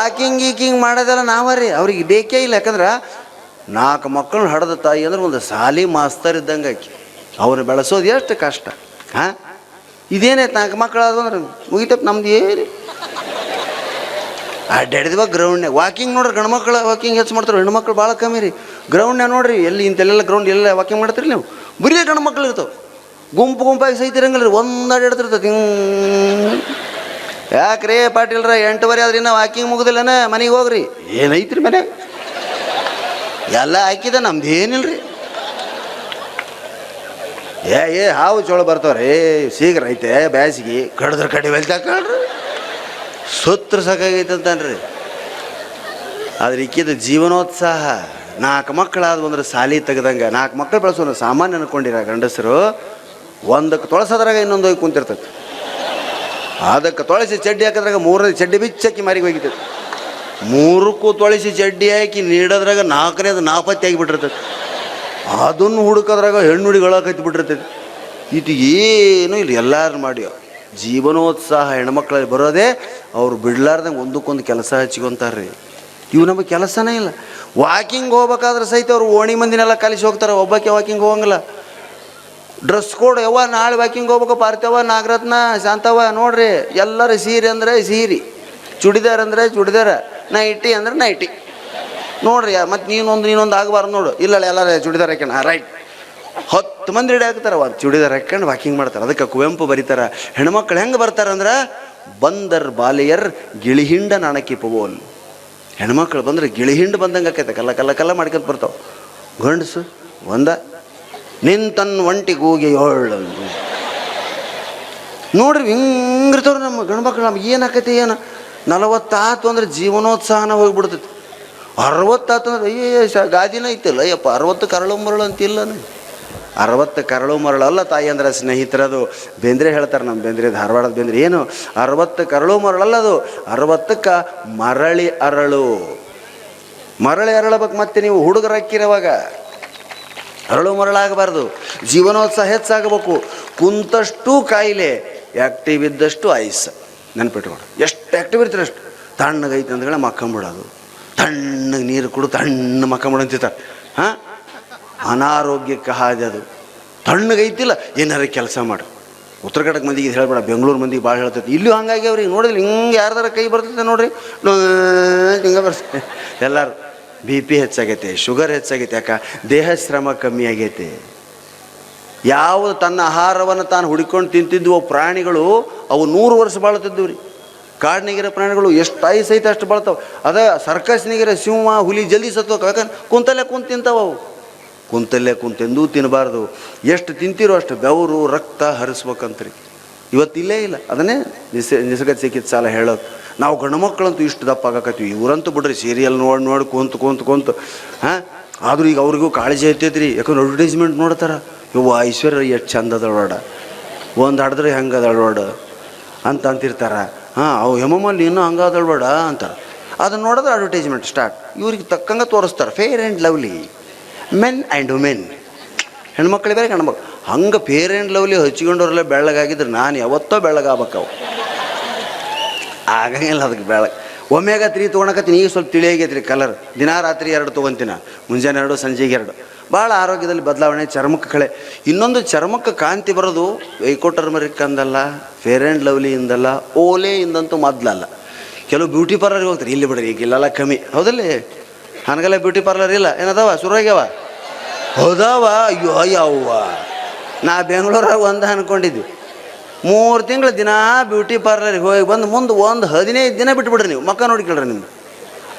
Walking ಗೀಕಿಂಗ್ ಮಾಡೋದೆಲ್ಲ ನಾವರಿ ಅವ್ರಿಗೆ ಬೇಕೇ ಇಲ್ಲ. ಯಾಕಂದ್ರೆ ನಾಲ್ಕು ಮಕ್ಕಳನ್ನ ಹಡ್ದ ತಾಯಿ ಅಂದ್ರೆ ಒಂದು ಸಾಲಿ ಮಾಸ್ತರ್ ಇದ್ದಂಗೆ ಆಕಿ. ಅವ್ರನ್ನ ಬೆಳೆಸೋದು ಎಷ್ಟು ಕಷ್ಟ. ಹಾಂ? ಇದೇನೈತೆ ನಾಲ್ಕು ಮಕ್ಕಳು ಅಂದ್ರೆ ಮುಗಿತಪ್ಪ ನಮ್ದು ಏರಿ. ಅಡ್ಡಾಡಿದ್ವಾಗ ಗ್ರೌಂಡ್ನಾಗ ವಾಕಿಂಗ್ ನೋಡ್ರಿ ಗಂಡು ಮಕ್ಕಳು ವಾಕಿಂಗ್ ಹೆಚ್ಚು ಮಾಡ್ತಾರೆ. ಹೆಣ್ಣು ಮಕ್ಕಳು ಭಾಳ ಕಮ್ಮಿ ರೀ. ಗ್ರೌಂಡ್ನಾಗ ನೋಡ್ರಿ ಎಲ್ಲಿ ಇಂಥಲ್ಲೆಲ್ಲ ಗ್ರೌಂಡ್ ಎಲ್ಲ ವಾಕಿಂಗ್ ಮಾಡ್ತೀರಿ ನೀವು? ಬರೀ ಗಂಡು ಮಕ್ಕಳು ಇರ್ತಾವೆ. ಗುಂಪು ಗುಂಪಾಗಿ ಸೈತಿರಂಗಿಲ್ಲ ರೀ ಒಂದು ಅಡ್ಡಾಡ್ತಿರ್ತದೆ ಹಿಂಗೆ ಯಾಕ್ರಿ ಪಾಟೀಲ್ರ ಎಂಟುವರೆ ಆದ್ರೆ ಇನ್ನೂ ವಾಕಿಂಗ್ ಮುಗುದಿಲ್ಲನ? ಮನೆಗೆ ಹೋಗ್ರಿ. ಏನೈತ್ರಿ ಮನ್ಯಾಗ? ಎಲ್ಲ ಹಾಕಿದ ನಮ್ದು ಏನಿಲ್ಲ ರೀ ಏ ಏ ಹಾವು ಚೋಳ ಬರ್ತಾವ್ರಿ. ಸೀಗ್ರ ಶೀಘ್ರ ಐತೆ ಬ್ಯಾಸಿಗೆ. ಕಡಿದ್ರೆ ಕಡಿ ಕಳ್ರಿ ಸುತ್ರ ಸಾಕಾಗೈತೆ ಅಂತನ್ರಿ. ಆದ್ರೆ ಇಕ್ಕಿದ ಜೀವನೋತ್ಸಾಹ ನಾಲ್ಕು ಮಕ್ಕಳಾದ ಅಂದ್ರೆ ಸಾಲಿ ತೆಗ್ದಂಗೆ ನಾಲ್ಕು ಮಕ್ಕಳು ಬೆಳೆಸೋ ಸಾಮಾನ್ಯ ಅನ್ಕೊಂಡಿರ ಗಂಡಸರು ಒಂದಕ್ಕೆ ತೊಳಸೋದ್ರಾಗ ಇನ್ನೊಂದು ಹೋಗಿ ಕುಂತಿರ್ತೈತೆ. ಅದಕ್ಕೆ ತೊಳಸಿ ಚಡ್ಡಿ ಹಾಕಿದ್ರಾಗ ಮೂರನೇ ಚಡ್ಡಿ ಬಿಚ್ಚಕ್ಕಿ ಮಾರಿಗೆ ಹೋಗಿತ್ತು. ಮೂರಕ್ಕೂ ತೊಳಸಿ ಚಡ್ಡಿ ಹಾಕಿ ನೀಡೋದ್ರಾಗ ನಾಲ್ಕನೇದು ನಾಪತ್ತಿ ಆಗಿಬಿಟ್ಟಿರ್ತೈತೆ ಅದನ್ನು ಹುಡುಕೋದ್ರಾಗ ಹೆಣ್ಣು ಹುಡುಗಳಾಕೈತಿ ಬಿಟ್ಟಿರ್ತೈತಿ ಇದು ಏನು ಇಲ್ಲ ಎಲ್ಲರೂ ಮಾಡಿ. ಜೀವನೋತ್ಸಾಹ ಹೆಣ್ಮಕ್ಳಲ್ಲಿ ಬರೋದೇ ಅವ್ರು ಬಿಡ್ಲಾರ್ದಂಗೆ ಒಂದಕ್ಕೊಂದು ಕೆಲಸ ಹಚ್ಕೊಂತಾರ್ರಿ ಇವು ನಮಗೆ ಕೆಲಸನೇ ಇಲ್ಲ. ವಾಕಿಂಗ್ ಹೋಗ್ಬೇಕಾದ್ರೆ ಸಹಿತ ಅವರು ಓಣಿ ಮಂದಿನೆಲ್ಲ ಕಲಿಸಿ ಹೋಗ್ತಾರೆ, ಒಬ್ಬಕ್ಕೆ ವಾಕಿಂಗ್ ಹೋಗಂಗಿಲ್ಲ. ಡ್ರೆಸ್ ಕೋಡ್ ಯವ್ವ, ನಾಳೆ ವಾಕಿಂಗ್ ಹೋಗ್ಬೇಕು, ಪಾರ್ಥವ, ನಾಗರತ್ನ ಶಾಂತವ ನೋಡ್ರಿ, ಎಲ್ಲರ ಸೀರೆ ಅಂದರೆ ಸೀರೆ. ಚುಡಿದಾರ ಅಂದರೆ ಚುಡಿದಾರ ನೈಟಿ ಅಂದ್ರೆ ನೈಟಿ ನೋಡ್ರಿ, ಮತ್ತು ನೀನೊಂದು ನೀನೊಂದು ಆಗಬಾರ್ದು ನೋಡು. ಇಲ್ಲ ಎಲ್ಲರೂ ಚುಡಿದಾರ ಹಾಕೋಣ ರೈಟ್ ಹತ್ತು ಮಂದಿ ರೆಡಿ ಆಗ್ತಾರೆ ಅವ್ರು ಚುಡಿದಾರ ಹಾಕ್ಕೊಂಡು ವಾಕಿಂಗ್ ಮಾಡ್ತಾರೆ. ಅದಕ್ಕೆ ಕುವೆಂಪು ಬರೀತಾರೆ, ಹೆಣ್ಮಕ್ಳು ಹೆಂಗೆ ಬರ್ತಾರಂದ್ರೆ ಬಂದರ್ ಬಾಲಿಯರ್ ಗಿಳಿಹಿಂಡ ನಾಣಕಿ ಪವೋಲ್. ಹೆಣ್ಮಕ್ಳು ಬಂದ್ರೆ ಗಿಳಿಹಿಂಡು ಬಂದಂಗೆ ಆಕೈತೆ. ಕಲ್ಲ ಕಲ್ಲ ಕಲ್ಲ ಮಾಡ್ಕೊಂಡು ಬರ್ತಾವೆ. ಗಂಡಸು, ಒಂದ ನಿಂತನ್ ಒಂಟಿ ಕೂಗಿ ಏಳು. ನೋಡ್ರಿ ಹಿಂಗಿರ್ತಾವ್ರಿ ನಮ್ಮ ಗಂಡ್ಮಕ್ಳು ನಮ್ಗೆ ಏನಾಕೈತಿ ಏನು? ನಲವತ್ತಾತು ಅಂದ್ರೆ ಜೀವನೋತ್ಸಾಹನ ಹೋಗ್ಬಿಡ್ತೈತಿ. ಅರವತ್ತಾತು ಅಂದ್ರೆ ಅಯ್ಯೇ ಗಾದಿನ ಐತಿಲ್ಲ, ಅಯ್ಯಪ್ಪ, ಅರವತ್ತು ಕರಳು ಮರಳು ಅಂತಿಲ್ಲ ಅರವತ್ತು ಕರಳು ಮರಳು ಅಲ್ಲ ತಾಯಿ ಅಂದ್ರೆ ಸ್ನೇಹಿತರದು. ಬೇಂದ್ರೆ ಹೇಳ್ತಾರೆ ನಮ್ಮ ಬೇಂದ್ರೆ, ಧಾರವಾಡದ ಬೇಂದ್ರೆ, ಏನು? ಅರವತ್ತು ಕರಳು ಮರಳಲ್ಲ ಅದು. ಅರವತ್ತಕ್ಕೆ ಮರಳಿ ಅರಳು. ಮರಳಿ ಅರಳಬೇಕು ಮತ್ತೆ ನೀವು ಹುಡುಗರಕ್ಕಿರುವಾಗ ಅರಳು ಮರಳಾಗಬಾರ್ದು. ಜೀವನೋತ್ಸಾಹ ಹೆಚ್ಚಾಗಬೇಕು. ಕುಂತಷ್ಟು ಕಾಯಿಲೆ ಆ್ಯಕ್ಟಿವ್ ಇದ್ದಷ್ಟು ಐಸ್. ನೆನ್ಪಿಟ್ಕೊಂಡು ಎಷ್ಟು ಆ್ಯಕ್ಟಿವ್ ಇರ್ತೀರ ಅಷ್ಟು? ತಣ್ಣಗೈತೆ ಅಂದ್ಗಳೇ ಮಕ್ಕಂಬಿಡೋದು ತಣ್ಣಗೆ ನೀರು ಕುಡು ತಣ್ಣ ಮಕ್ಕಂಬಿಡು ಅಂತಿರ್ತಾರೆ ಹಾಂ? ಅನಾರೋಗ್ಯಕ್ಕೆ ಹಾದಿ ಅದು. ತಣ್ಣಗೈತಿಲ್ಲ ಏನಾರ ಕೆಲಸ ಮಾಡು. ಉತ್ತರ ಕನ್ನಡ ಮಂದಿಗೆ ಇದು ಹೇಳ್ಬೇಡ, ಬೆಂಗಳೂರು ಮಂದಿಗೆ ಭಾಳ ಹೇಳ್ತೈತಿ ಇಲ್ಲೂ ಹಂಗಾಗಿ ಅವ್ರಿಗೆ ನೋಡಿದ್ರೆ ಹಿಂಗೆ ಯಾರ್ದಾರ ಕೈ ಬರ್ತೈತೆ ನೋಡ್ರಿ. ಹಿಂಗೆ ಬರ್ತೈತೆ ಎಲ್ಲರೂ. ಬಿ ಪಿ ಹೆಚ್ಚಾಗೈತೆ, ಶುಗರ್ ಹೆಚ್ಚಾಗೈತೆ, ಯಾಕೆ? ದೇಹ ಶ್ರಮ ಕಮ್ಮಿ ಆಗೈತೆ. ಯಾವುದು ತನ್ನ ಆಹಾರವನ್ನು ತಾನು ಹುಡುಕೊಂಡು ತಿಂತಿದ್ವು ಪ್ರಾಣಿಗಳು, ಅವು ನೂರು ವರ್ಷ ಬಾಳ್ತಿದ್ವು ರೀ. ಕಾಡಿನಿಗಿರೋ ಪ್ರಾಣಿಗಳು ಎಷ್ಟು ಆಯುಸ್ ಸಹಿತ ಅಷ್ಟು ಬಾಳ್ತಾವೆ. ಅದೇ ಸರ್ಕಸ್ನಿಗಿರೋ ಸಿಂಹ, ಹುಲಿ, ಜಲ್ದಿ ಸತ್ವ ಯಾಕಂದ್ರೆ ಕುಂತಲ್ಲೇ ಕುಂತು ತಿಂತಾವ ಅವು. ಕುಂತಲ್ಲೇ ಕುಂತೆಂದೂ ತಿನ್ನಬಾರ್ದು ಎಷ್ಟು ತಿಂತಿರೋ ಅಷ್ಟು ಬೆವರು, ರಕ್ತ ಹರಿಸ್ಬೇಕಂತ್ರಿ. ಇವತ್ತು ಇಲ್ಲೇ ಇಲ್ಲ. ಅದನ್ನೇ ನಿಸ ನಿಸರ್ಗ ಚಿಕಿತ್ಸಾಲ ಹೇಳೋದು. ನಾವು ಗಂಡು ಮಕ್ಕಳಂತೂ ಇಷ್ಟು ದಪ್ಪ ಆಗಕತ್ತೀವಿ. ಇವರಂತೂ ಬಿಡ್ರಿ ಸೀರಿಯಲ್ ನೋಡಿ ನೋಡಿ, ಕುಂತು ಕುಂತು ಕುಂತು. ಹಾಂ? ಆದರೂ ಈಗ ಅವ್ರಿಗೂ ಕಾಳಜಿ ಐತೈತೆ ರೀ ಯಾಕಂದ್ರೆ ಅಡ್ವರ್ಟೈಸ್ಮೆಂಟ್ ನೋಡ್ತಾರ. ಇವು ಐಶ್ವರ್ಯ ಎಷ್ಟು ಚಂದ ಅದಳೋಡ ಒಂದು ಹಾಡಿದ್ರೆ ಹೆಂಗೆ ಅದಳೋಡ ಅಂತ ಅಂತಿರ್ತಾರೆ. ಹಾಂ, ಅವು ಹೆಮ್ಮಲ್ಲಿ ಇನ್ನೂ ಹಂಗೆ ಅದಳ್ಬೇಡ ಅಂತಾರೆ. ಅದನ್ನು ನೋಡಿದ್ರೆ ಅಡ್ವರ್ಟೈಸ್ಮೆಂಟ್ ಸ್ಟಾರ್ಟ್ ಇವ್ರಿಗೆ ತಕ್ಕಂಗೆ ತೋರಿಸ್ತಾರೆ. Fair and Lovely men and women ಹೆಣ್ಮಕ್ಳು ಬೇರೆ ಹಂಗೆ ಫೇರ್ ಆ್ಯಂಡ್ ಲವ್ಲಿ ಹಚ್ಕೊಂಡವ್ರೆಲ್ಲ ಬೆಳ್ಳಗಾಗಿದ್ರೆ ನಾನು ಯಾವತ್ತೋ ಬೆಳ್ಳಗಾಗಬೇಕವು ಆಗಂಗಿಲ್ಲ ಅದಕ್ಕೆ ಬೇಡ. ಒಮ್ಮೆಗ ತ್ರೀ ತೊಗೊಳಕತ್ತೀನಿ ಈಗ ಸ್ವಲ್ಪ ತಿಳಿ ಆಗೈತ್ರಿ ಕಲರ್ ದಿನ ರಾತ್ರಿ ಎರಡು ತೊಗೊತೀನಿ, ಮುಂಜಾನೆ ಎರಡು, ಸಂಜೆಗೆ ಎರಡು. ಭಾಳ ಆರೋಗ್ಯದಲ್ಲಿ ಬದಲಾವಣೆ, ಚರ್ಮಕ್ಕೆ ಕಳೆ. ಇನ್ನೊಂದು ಚರ್ಮಕ್ಕೆ ಕಾಂತಿ ಬರೋದು ವೈಕೋಟರ್ಮರಿಕ್ ಅಂದಲ್ಲ ಫೇರ್ ಆ್ಯಂಡ್ ಲವ್ಲಿ ಇಂದಲ್ಲ, ಓಲೆ ಇಂದಂತೂ ಮೊದಲಲ್ಲ. ಕೆಲವು ಬ್ಯೂಟಿ ಪಾರ್ಲರ್ಗೆ ಹೋಗ್ತಾರೆ, ಇಲ್ಲಿ ಬಿಡ್ರಿ, ಈಗ ಇಲ್ಲೆಲ್ಲ ಕಮ್ಮಿ. ಹೌದಲ್ಲ? ನನಗೆಲ್ಲ ಬ್ಯೂಟಿ ಪಾರ್ಲರ್ ಇಲ್ಲ, ಏನದವ, ಶುರುವಾಗ್ಯಾವ? ಹೌದವ? ಅಯ್ಯೋ ಅಯ್ಯವ್ವ ನಾ ಬೆಂಗಳೂರಾಗ ಒಂದು ಅನ್ಕೊಂಡಿದ್ವಿ. ಮೂರು ತಿಂಗಳು ದಿನ ಬ್ಯೂಟಿ ಪಾರ್ಲರಿಗೆ ಹೋಗಿ ಬಂದು ಮುಂದೆ ಒಂದು ಹದಿನೈದು ದಿನ ಬಿಟ್ಬಿಡ್ರಿ ನೀವು. ಮಕ್ಕ ನೋಡ್ಕೊಳ್ರಿ ನಿಮ್ಮ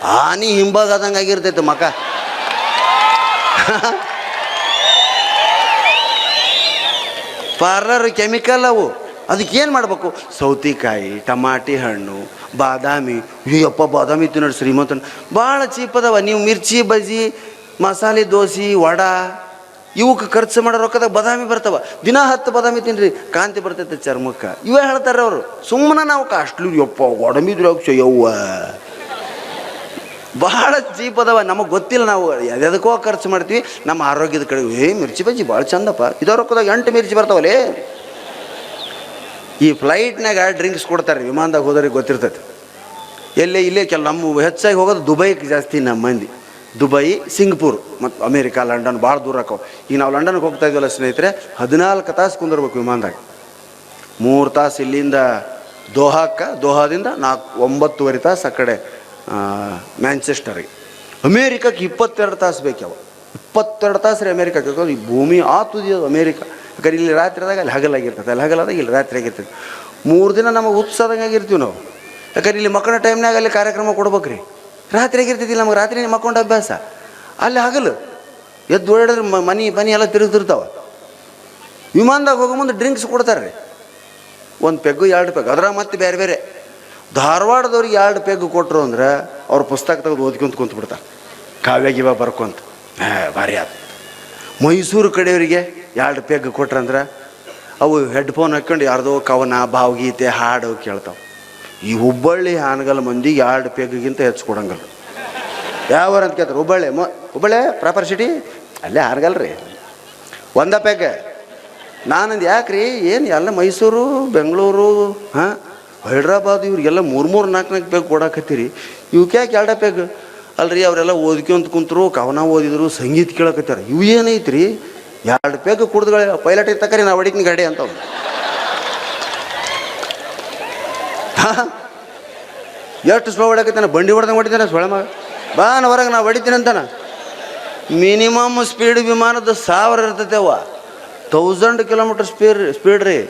ಆನಿ ಹಿಂಬಾಗದಂಗೆ ಆಗಿರ್ತೈತೆ ಮಕ್ಕ. ಪಾರ್ಲರ್ ಕೆಮಿಕಲ್ ಅವು. ಅದಕ್ಕೆ ಏನು ಮಾಡಬೇಕು? ಸೌತಿಕಾಯಿ, ಟಮಾಟಿ ಹಣ್ಣು, ಬಾದಾಮಿ. ಅಯ್ಯಪ್ಪ ಬಾದಾಮಿ ತಿನ್ನೋಡು ಶ್ರೀಮಂತ ಭಾಳ ಚೀಪ್ ಅದಾವ. ನೀವು ಮಿರ್ಚಿ, ಬಜ್ಜಿ, ಮಸಾಲೆ, ದೋಸೆ, ವಡ. ಇವಕ್ಕೆ ಖರ್ಚು ಮಾಡೋ ರೊಕ್ಕದಾಗ ಬದಾಮಿ ಬರ್ತಾವ. ದಿನ ಹತ್ತು ಬದಾಮಿ ತಿನ್ರಿ, ಕಾಂತಿ ಬರ್ತೈತೆ ಚರ್ಮಕ್ಕೆ. ಇವೇ ಹೇಳ್ತಾರೆ ಅವರು ಸುಮ್ಮನೆ ನಾವು ಕಾಸ್ಟ್ಲಿ ಯಪ್ಪ ಒಡಮಿದ್ರು ಯವ್ವ. ಭಾಳ ಚೀಪ್ ಅದಾವ ನಮಗೆ ಗೊತ್ತಿಲ್ಲ ನಾವು ಎದಕ್ಕೋ ಖರ್ಚು ಮಾಡ್ತೀವಿ, ನಮ್ಮ ಆರೋಗ್ಯದ ಕಡೆ, ಏ, ಮಿರ್ಚಿ ಬಜ್ಜಿ ಭಾಳ ಚಂದಪ್ಪ. ಇದೋ ರೊಕ್ಕದಾಗ ಎಂಟು ಮಿರ್ಚಿ ಬರ್ತಾವಲ್ಲೇ ಈ ಫ್ಲೈಟ್ನಾಗ ಡ್ರಿಂಕ್ಸ್ ಕೊಡ್ತಾರೆ ವಿಮಾನದಾಗ ಹೋದವ್ರಿಗೆ ಗೊತ್ತಿರ್ತೈತೆ. ಎಲ್ಲೇ, ಇಲ್ಲೇ ಕೆಲ, ನಮ್ಮ ಹೆಚ್ಚಾಗಿ ಹೋಗೋದು ದುಬೈಗೆ ಜಾಸ್ತಿ ನಮ್ಮ ಮಂದಿ. ದುಬೈ, ಸಿಂಗಪುರ್ ಮತ್ತು ಅಮೇರಿಕಾ, ಲಂಡನ್ ಭಾಳ ದೂರ ಆಕವು ಈಗ ನಾವು ಲಂಡನ್ಗೆ ಹೋಗ್ತಾ ಇದ್ವಲ್ಲ ಸ್ನೇಹಿತರೆ, ಹದಿನಾಲ್ಕು ತಾಸು ಕುಂದಿರ್ಬೇಕು ವಿಮಾನದಾಗ. ಮೂರು ತಾಸು ಇಲ್ಲಿಂದ ದೋಹಾಕ್ಕ, ದೋಹಾದಿಂದ ನಾಲ್ಕು ಒಂಬತ್ತುವರೆ ತಾಸು ಆ ಕಡೆ ಮ್ಯಾಂಚೆಸ್ಟರಿಗೆ. ಅಮೇರಿಕಕ್ಕೆ ಇಪ್ಪತ್ತೆರಡು ತಾಸು ಬೇಕಾವ ಇಪ್ಪತ್ತೆರಡು ತಾಸು ರೀ ಅಮೇರಿಕಕ್ಕೆ. ಈ ಭೂಮಿ ಆ ತುದಿ ಅದು ಅಮೇರಿಕ. ಯಾಕಂದ್ರೆ ಇಲ್ಲಿ ರಾತ್ರಿದಾಗ ಅಲ್ಲಿ ಹಗಲಾಗಿರ್ತದೆ ಅಲ್ಲಿ ಹಗಲಾದಾಗ ಇಲ್ಲಿ ರಾತ್ರಿ ಆಗಿರ್ತದೆ ಮೂರು ದಿನ ನಮಗೆ ಉತ್ಸಾಹದಂಗೆ ಆಗಿರ್ತೀವಿ ನಾವು. ಯಾಕಂದ್ರೆ ಇಲ್ಲಿ ಮಕ್ಕಳ ಟೈಮ್ನಾಗ ಅಲ್ಲಿ ಕಾರ್ಯಕ್ರಮ ಕೊಡ್ಬೇಕ್ರಿ. ರಾತ್ರಿ ಆಗಿರ್ತೈತಿ ನಮಗೆ? ರಾತ್ರಿ ಮಕ್ಕೊಂಡು ಅಭ್ಯಾಸ. ಅಲ್ಲಿ ಹಗಲು. ಎದ್ದು ಓಡಾಡಿದ್ರೆ ಮನೆ ಮನೆ ಎಲ್ಲ ತಿರುಗ್ತಿರ್ತಾವೆ. ವಿಮಾನದಾಗ ಹೋಗೋ ಮುಂದೆ ಡ್ರಿಂಕ್ಸ್ ಕೊಡ್ತಾರೆ ರೀ. ಒಂದು ಪೆಗ್ಗು, ಎರಡು ಪೆಗ್ ಅದ್ರಾಗ ಮತ್ತೆ ಬೇರೆ ಬೇರೆ. ಧಾರವಾಡದವ್ರಿಗೆ ಎರಡು ಪೆಗ್ ಕೊಟ್ಟರು ಅಂದ್ರೆ ಅವ್ರ ಪುಸ್ತಕ ತೆಗೆದು ಓದ್ಕೊಂತ ಕುಂತು ಬಿಡ್ತಾರೆ. ಕಾವ್ಯ ಗಿವ ಬರ್ಕೊಂತ. ಭಾರಿ ಆತ. ಮೈಸೂರು ಕಡೆಯವರಿಗೆ ಎರಡು ಪೆಗ್ ಕೊಟ್ರಂದ್ರೆ ಅವು ಹೆಡ್ಫೋನ್ ಹಾಕ್ಕೊಂಡು ಯಾರ್ದೋ ಕವನ, ಭಾವಗೀತೆ ಹಾಡು ಕೇಳ್ತಾವೆ. ಈ ಹುಬ್ಬಳ್ಳಿ ಹಾನಗಲ್ ಮಂದಿಗೆ ಎರಡು ಪೇಗಿಗಿಂತ ಹೆಚ್ಚು ಕೊಡಂಗಲ್ಲ. ಯಾವರ ಅಂತ ಕೇಳ್ತಾರೆ, ಹುಬ್ಬಳ್ಳಿ, ಮ, ಹುಬ್ಬಳ್ಳಿ ಪ್ರಾಪರ್ ಸಿಟಿ ಅಲ್ಲೇ ಹಾನಗಲ್ ರೀ. ಒಂದ ಪೆಗ್. ನಾನಂದು ರೀ ಏನು ಎಲ್ಲ ಮೈಸೂರು, ಬೆಂಗಳೂರು, ಹಾಂ? ಹೈದ್ರಾಬಾದ್ ಇವ್ರಿಗೆಲ್ಲ ಮೂರು ಮೂರು ನಾಲ್ಕು ನಾಲ್ಕು ಪೆಗ್ ಕೊಡಾಕತ್ತೀರಿ. ಇವಕ್ಕೆ ಯಾಕೆ ಎರಡ ಪೆಗ್? ಅಲ್ರಿ ಅವರೆಲ್ಲ ಓದ್ಕೊಂತ ಕುಂತರು, ಕವನ ಓದಿದ್ರು, ಸಂಗೀತ ಕೇಳಕತ್ತಾರ ಇವು ಏನೈತ್ರಿ? ಎರಡು ಪೆಗ್ ಕುಡ್ದುಗಳ, ಪೈಲಟ್ ತಕ್ಕರಿ ನಾವು ಹೊಡಿತೀನಿ ಗಾಡಿ ಅಂತ ಅವ್ನು. ಹಾ? ಎಷ್ಟು ಸ್ಲೋ ಹೊಡಕತ್ತಾನೆ ಬಂಡಿ ಹೊಡೆದಂಗೆ ಹೊಡಿತಾನೆ ಸೊಳೆ ಮಗ. ಬಾ ಹೊರಗೆ, ನಾ ಹೊಡಿತೀನಿ ಅಂತಾನ. ಮಿನಿಮಮ್ ಸ್ಪೀಡ್ ವಿಮಾನದ ಸಾವಿರ ಇರ್ತೈತೆ ಅವ ತೌಸಂಡ್ ಕಿಲೋಮೀಟರ್ ಸ್ಪೀಡ್ ಸ್ಪೀಡ್ ರೀ.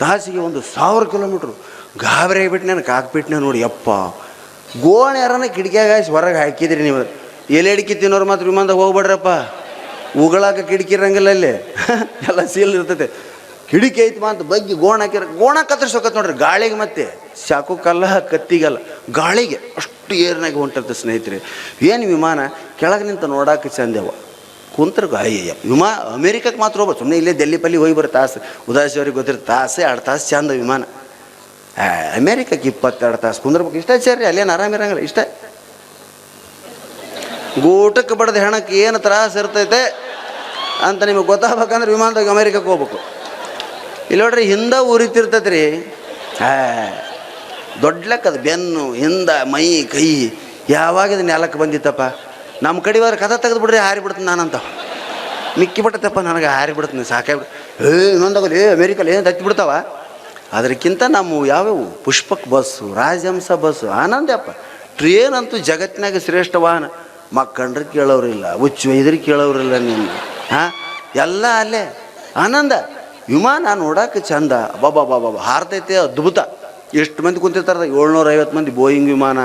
ತಾಸಿಗೆ ಒಂದು ಸಾವಿರ ಕಿಲೋಮೀಟ್ರು ಗಾಬರಿ ಆಗಿಬಿಟ್ಟು ನಾನು ಕಾಕ್ಬಿಟ್ನೆ ನೋಡಿ, ಯಪ್ಪ. ಗೋಣ ಯಾರನ್ನ ಕಿಟಕಿಯಾಗ ಹೊರಗೆ ಹಾಕಿದ್ರಿ ನೀವು. ಎಲೆ ಅಡಿಕೆ ತಿನ್ನೋರು ಮಾತ್ರ ವಿಮಾನದಾಗ ಹೋಗ್ಬೇಡ್ರಪ್ಪ. ಉಗಳಾಕ ಕಿಟಕಿ ಇರಂಗಿಲ್ಲ ಅಲ್ಲಿ. ಎಲ್ಲ ಸೀಲ್ ಇರ್ತೈತೆ. ಕಿಡಿಕಿ ಐತಿ ಅಂತ ಬಗ್ಗಿ ಗೋಣ ಹಾಕಿರ ಗೋಣ ಕತ್ತರಿಸೋಕತ್ ನೋಡ್ರಿ, ಗಾಳಿಗೆ ಮತ್ತೆ. ಚಾಕುಕ್ಕಲ್ಲ ಕತ್ತಿಗಲ್ಲ ಗಾಳಿಗೆ ಅಷ್ಟು ಏರ್ನಾಗೆ ಹೊಂಟಿರ್ತದೆ ಸ್ನೇಹಿತರೆ, ಏನು ವಿಮಾನ ಕೆಳಗೆ ನಿಂತ ನೋಡಕ್ಕೆ ಚಂದೆವ ಕುಂತ್ರ ಅಯ್ಯಯ್ಯ ವಿಮಾ ಅಮೇರಿಕಕ್ಕೆ ಮಾತ್ರ ಹೋಗ್ಬೋದು ಸುಮ್ಮನೆ ಇಲ್ಲೇ ದೆಲ್ಲಿ ಪಲ್ಲಿ ಹೋಗಿ ಬರೋ ತಾಸು. ಉದಾಸಿಯವ್ರಿಗೆ ಗೊತ್ತಿರೋ ತಾಸೇ, ಎರಡು ತಾಸು ಚಂದ ವಿಮಾನ. ಅಮೇರಿಕಕ್ಕೆ ಇಪ್ಪತ್ತೆರಡು ತಾಸು ಕುಂದ್ರಬೇಕು. ಇಷ್ಟ ಸರಿ ಅಲ್ಲೇನು ಆರಾಮಿರಂಗಿಲ್ಲ ಇಷ್ಟ. ಗೂಟಕ್ಕೆ ಬಡದ ಹೆಣಕ್ಕೆ ಏನು ತ್ರಾಸ ಇರ್ತೈತೆ ಅಂತ ನಿಮಗೆ ಗೊತ್ತಾಗಬೇಕಂದ್ರೆ ವಿಮಾನದಾಗ ಅಮೇರಿಕಕ್ಕೆ ಹೋಗ್ಬೇಕು. ಇಲ್ಲಿ ನೋಡ್ರಿ, ಹಿಂದೆ ದೊಡ್ಡ ಲೆಕ್ಕದ ಬೆನ್ನು, ಹಿಂದ, ಮೈ, ಕೈ. ಯಾವಾಗ ಇದು ನೆಲಕ್ಕೆ ಬಂದಿತ್ತಪ್ಪ? ನಮ್ಮ ಕಡೆ ಕದ ಕಥ ತೆಗೆದು ಬಿಡ್ರಿ, ಹಾರಿ ಬಿಡ್ತೀನಿ ನಾನಂತ. ಮಿಕ್ಕಿ ಬಿಟ್ಟತಪ್ಪ ನನಗೆ, ಹಾರಿ ಸಾಕೇ ಸಾಕಾಗ್ಬಿಡು ಏ ಇನ್ನೊಂದಾಗಲಿ ಅಮೇರಿಕಲ್ಲಿ ಏನು ತತ್ತಿ ಬಿಡ್ತಾವ? ಅದಕ್ಕಿಂತ ನಮ್ಮ ಯಾವ್ಯಾವು? Pushpak bus, Rajahamsa bus Anandappa train ಅಂತೂ ಜಗತ್ತಿನಾಗ ಶ್ರೇಷ್ಠ ವಾಹನ ಮಕ್ಕಂಡ್ರೆ ಕೇಳೋರಿಲ್ಲ, ಹುಚ್ಚು ಇದ್ರೆ ಕೇಳೋರಿಲ್ಲ ನೀನು ಹಾಂ? ಎಲ್ಲ ಅಲ್ಲೇ. ಆನಂದ. ವಿಮಾನ ನೋಡಕ್ಕೆ ಚಂದ. ಬಾಬಾ ಬಾಬಾ ಹಾರ್ತೈತೆ, ಅದ್ಭುತ. ಎಷ್ಟು ಮಂದಿ ಕುಂತಿರ್ತಾರೆ? ಏಳ್ನೂರ ಐವತ್ತು ಮಂದಿ ಬೋಯಿಂಗ್ ವಿಮಾನ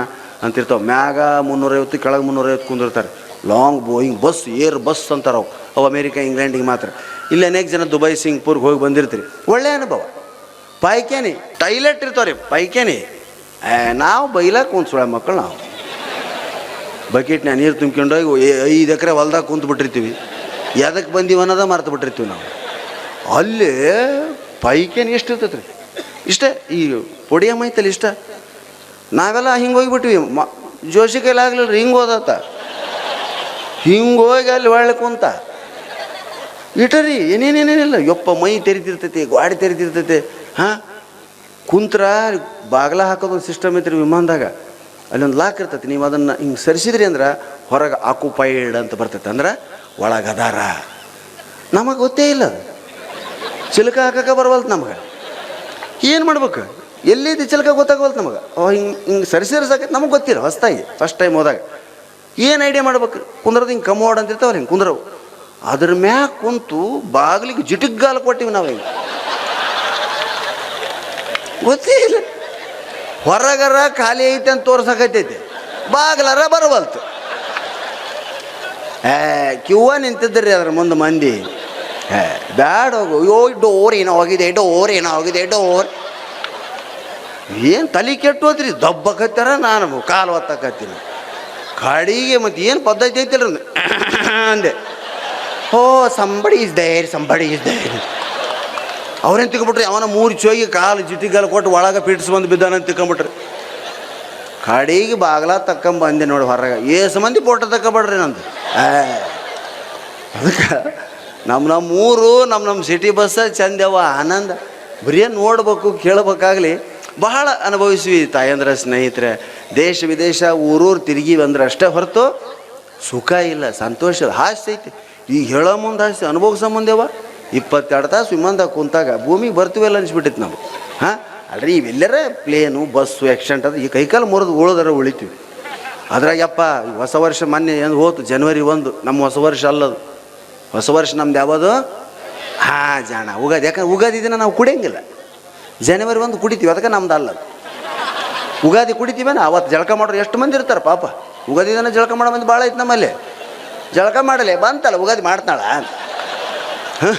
ಅಂತಿರ್ತಾವೆ. ಮ್ಯಾಗ ಮುನ್ನೂರೈವತ್ತು, ಕೆಳಗೆ ಮುನ್ನೂರೈವತ್ತು ಕುಂದಿರ್ತಾರೆ. Long Boeing bus, Airbus ಅಂತಾರೆ ಅವು ಅವು ಅಮೇರಿಕಾ, ಇಂಗ್ಲೆಂಡಿಗೆ ಮಾತ್ರ. ಇಲ್ಲಿ ಅನೇಕ ಜನ ದುಬೈ, ಸಿಂಗ್ಪುರ್ಗೆ ಹೋಗಿ ಬಂದಿರ್ತೀರಿ. ಒಳ್ಳೆಯ ಅನುಭವ. ಪೈಕೇನಿ ಟೈಲೆಟ್ ಇರ್ತಾವ್ರಿ ಪೈಕೇನಿ ನಾವು ಬೈಲಾಕ ಕುಂತ ಸುಳ ಮಕ್ಕಳು ನಾವು. ಬಕೆಟ್ನ ನೀರು ತುಂಬ್ಕೊಂಡೋಗಿ ಐದು ಎಕರೆ ಹೊಲ್ದಾಗ ಕುಂತು ಬಿಟ್ಟಿರ್ತೀವಿ ಎದಕ್ಕೆ ಬಂದೀವಿ ಅನ್ನೋದ ಮರ್ತು ಬಿಟ್ಟಿರ್ತೀವಿ ನಾವು. ಅಲ್ಲಿ ಪೈಕೇನು ಎಷ್ಟು ಇರ್ತೈತೆ ರೀ ಇಷ್ಟೇ, ಈ ಪೊಡಿಯ ಮೈತಲ್ಲಿ ಇಷ್ಟ? ನಾವೆಲ್ಲ ಹಿಂಗೆ ಹೋಗಿಬಿಟ್ವಿ. ಮ ಜೋಶಿ ಕೈಲಿ ಆಗ್ಲಿಲ್ಲ ರೀ ಹಿಂಗೆ ಹೋದತ್ತ. ಹಿಂಗೆ ಹೋಗಿ ಅಲ್ಲಿ ಒಳ್ಳೆ ಕುಂತ. ಇಟರಿ, ಏನೇನೇನೇನಿಲ್ಲ? ಯಪ್ಪ, ಮೈ ತೆರೆದಿರ್ತೈತಿ, ಗಾಡಿ ತೆರೆದಿರ್ತೈತಿ. ಹಾಂ? ಕುಂತ್ರ, ಬಾಗ್ಲ ಹಾಕೋದೊಂದು ಸಿಸ್ಟಮ್ ಐತ್ರಿ ವಿಮಾನದಾಗ. ಅಲ್ಲೊಂದು ಲಾಕ್ ಇರ್ತೈತಿ. ನೀವು ಅದನ್ನು ಹಿಂಗೆ ಸರಿಸಿದ್ರಿ ಅಂದ್ರೆ ಹೊರಗೆ ಆಕ್ಯುಪೈಡ್ ಅಂತ ಬರ್ತೈತೆ. ಅಂದ್ರೆ ಒಳಗದಾರ. ನಮಗೆ ಗೊತ್ತೇ ಇಲ್ಲ ಅದು. ಚಿಲಕ ಹಾಕಕ್ಕೆ ಬರವಲ್ತು ನಮಗೆ. ಏನು ಮಾಡ್ಬೇಕು? ಎಲ್ಲಿದ್ದು ಚಿಲಕ ಗೊತ್ತಾಗವಲ್ತು ನಮಗೆ? ಹಿಂಗೆ ಹಿಂಗೆ ಸರಿ ಸಾಕೈತೆ ನಮಗೆ ಗೊತ್ತಿಲ್ಲ, ಹೊಸ್ತಾಗಿ ಫಸ್ಟ್ ಟೈಮ್ ಹೋದಾಗ. ಏನು ಐಡಿಯಾ ಮಾಡ್ಬೇಕು? ಕುಂದ್ರದು ಹಿಂಗೆ ಕಮೋಡ್ ಅಂತ ಇರ್ತಾವಲ್ಲ ಹಿಂಗೆ ಕುಂದ್ರವು. ಅದ್ರ ಮ್ಯಾಗ ಕುಂತು ಬಾಗಿಲಿಗೆ ಜಿಟಿಗ್ಗಾಲ ಕೊಟ್ಟಿವಿ ನಾವು ಹಿಂಗೆ. ಗೊತ್ತೇ ಇಲ್ಲ. ಹೊರಗರ ಖಾಲಿ ಐತೆ ಅಂತ ತೋರ್ಸಕತ್ತೈತಿ ಬಾಗ್ಲಾರ ಬರವಲ್ತು. ಏ ಕ್ಯೂವ ನಿಂತಿದ್ರಿ ಅದ್ರ ಮುಂದೆ ಮಂದಿ? ಬ್ಯಾಡ ಹೋಗು. ಅಯ್ಯೋ, ಡೋರ್ ಏನೋ ಹೋಗಿದೆ ಡೋರ್ ಏನೋ ಹೋಗಿದೆ ಡೋರ್. ಏನು ತಲೆ ಕೆಟ್ಟು ಹೋದ್ರಿ ದಬ್ಬಕತ್ತಾರ ನಾನು ಕಾಲು ಒತ್ತಕತ್ತೀನಿ ಕಡಿಗೆ ಮತ್ತೆ ಏನು ಪದ್ಧತಿ ಐತಿಲ್ಲ ಅಂದೆ. ಓ somebody is there somebody is there ಅವ್ರೇನು ತಿಳ್ಕೊಂಬಿಟ್ರಿ? ಅವನ ಮೂರು ಚೋಗಿ ಕಾಲು ಜಿಟಿಗಾಲ ಕೊಟ್ಟು ಒಳಗೆ ಪಿಟ್ಸ್ ಬಂದು ಬಿದ್ದಾನಂತ ತಿಳ್ಕೊಂಬಿಟ್ರಿ. ಕಡೆಗೆ ಬಾಗ್ಲ ತಕ್ಕಂಬಂದೆ ನೋಡಿ ಹೊರಗೆ. ಏಸು ಮಂದಿ ಫೋಟೋ ತಕ್ಕಬಡ್ರಿ ನಂದು. ಅದಕ್ಕೆ ನಮ್ಮ ನಮ್ಮ ಊರು ನಮ್ಮ ನಮ್ಮ ಸಿಟಿ ಬಸ್ಸ ಚಂದವ ಆನಂದ. ಬರೀ ನೋಡ್ಬೇಕು, ಕೇಳಬೇಕಾಗ್ಲಿ. ಬಹಳ ಅನುಭವಿಸ್ವಿ ತಾಯಂದ್ರ ಸ್ನೇಹಿತರೆ. ದೇಶ ವಿದೇಶ, ಊರೂರು ತಿರುಗಿ ಅಂದ್ರೆ ಅಷ್ಟೇ ಹೊರತು ಸುಖ ಇಲ್ಲ, ಸಂತೋಷ. ಹಾಸ್ಯ ಐತಿ. ಈಗ ಹೇಳೋ ಮುಂದೆ ಹಾಸ್ಯ ಅನುಭವಿಸೋ ಮುಂದೆವ ಇಪ್ಪತ್ತೆರಡು ತಾಸು ವಿಮಾನದಾಗ ಕುಂತಾಗ ಭೂಮಿಗೆ ಬರ್ತೀವಲ್ಲ ಅನಿಸ್ಬಿಟ್ಟಿತ್ತು ನಾವು ಹಾಂ? ಅಲ್ರಿ ಇವೆಲ್ಲರ ಪ್ಲೇನು ಬಸ್ಸು ಆಕ್ಸಿಡೆಂಟ್ ಅದು ಈ ಕೈಕಾಲು ಮುರಿದು ಉಳಿದ್ರೆ ಉಳಿತೀವಿ. ಅದ್ರಾಗ ಯಪ್ಪ, ಈ ಹೊಸ ವರ್ಷ ಮೊನ್ನೆ ಏನು ಹೋತು? ಜನವರಿ ಒಂದು. ನಮ್ಮ ಹೊಸ ವರ್ಷ ಅಲ್ಲದು. ಹೊಸ ವರ್ಷ ನಮ್ದು ಯಾವುದು? ಹಾಂ, ಜಾಣ. ಉಗಾದಿ. ಯಾಕಂದ್ರೆ ಉಗಾದಿ ದಿನ ನಾವು ಕುಡಿಯಂಗಿಲ್ಲ. ಜನವರಿ ಒಂದು ಕುಡಿತೀವಿ. ಅದಕ್ಕೆ ನಮ್ದು ಅಲ್ಲ. ಉಗಾದಿ ಕುಡಿತೀವೇನ ಅವತ್ತು ಜಳಕ ಮಾಡೋರು ಎಷ್ಟು ಮಂದಿ ಇರ್ತಾರೆ ಪಾಪ. ಉಗಾದಿ ದಿನ ಜಳಕ ಮಾಡೋ ಮಂದಿ ಭಾಳ ಐತೆ ನಮ್ಮಲ್ಲಿ. ಜಳಕ ಮಾಡಲೇ ಬಂತಲ್ಲ, ಉಗಾದಿ ಮಾಡ್ತಾಳ ಹಾಂ?